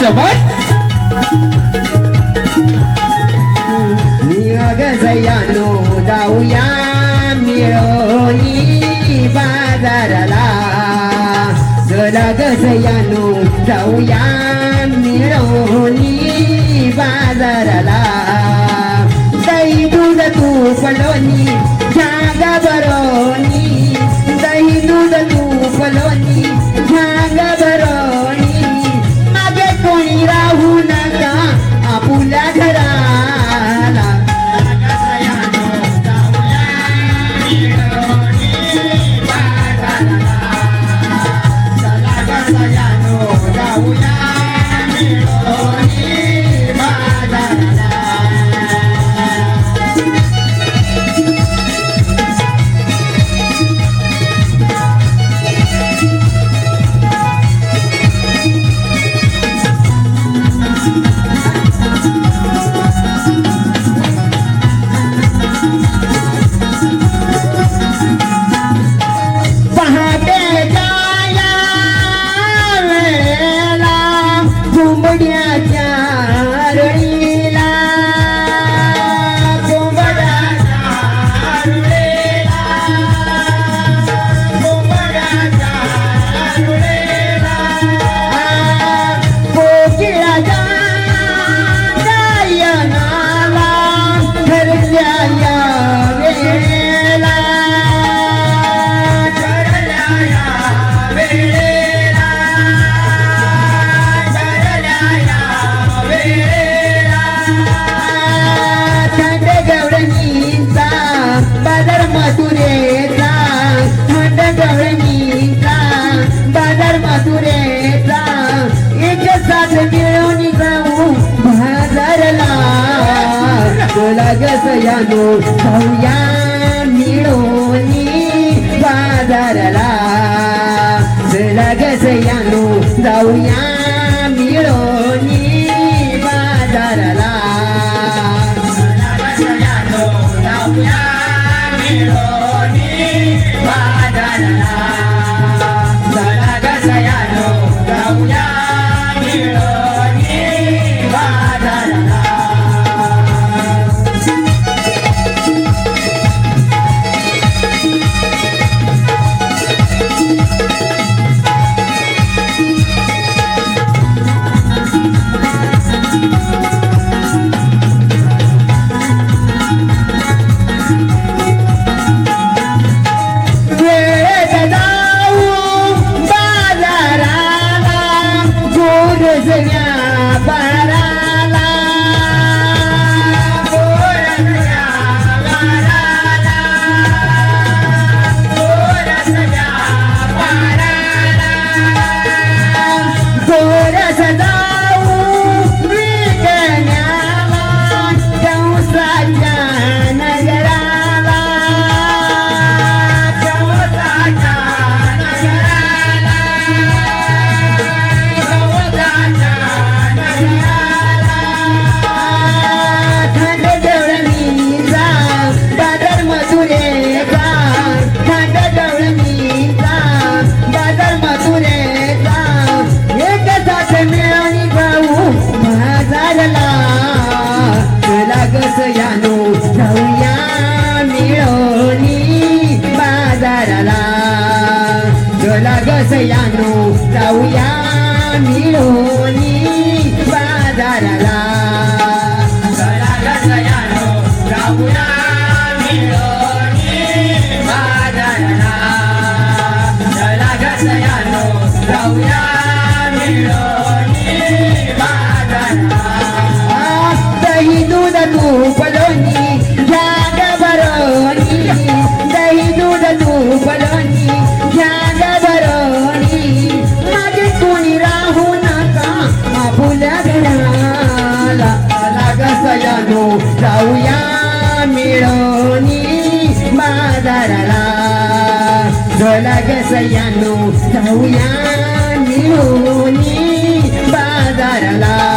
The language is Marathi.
शबद निळग जयानो जाऊया मिळोनी बाजाराला. गला गजयानो जाऊया मिळोनी बाजाराला. लगसयानो जाऊया मिळोनी बाजारला. लगसयानो जाऊया मिळोनी बाजारला. लगसयानो जाऊया मिळोनी बाजारला. चला गसयानो जाऊया मिळून बाजाराला. चला गसयानो जाऊया मिळून झाडाला झोला ग सयानो जाऊया निळून बाजाराला.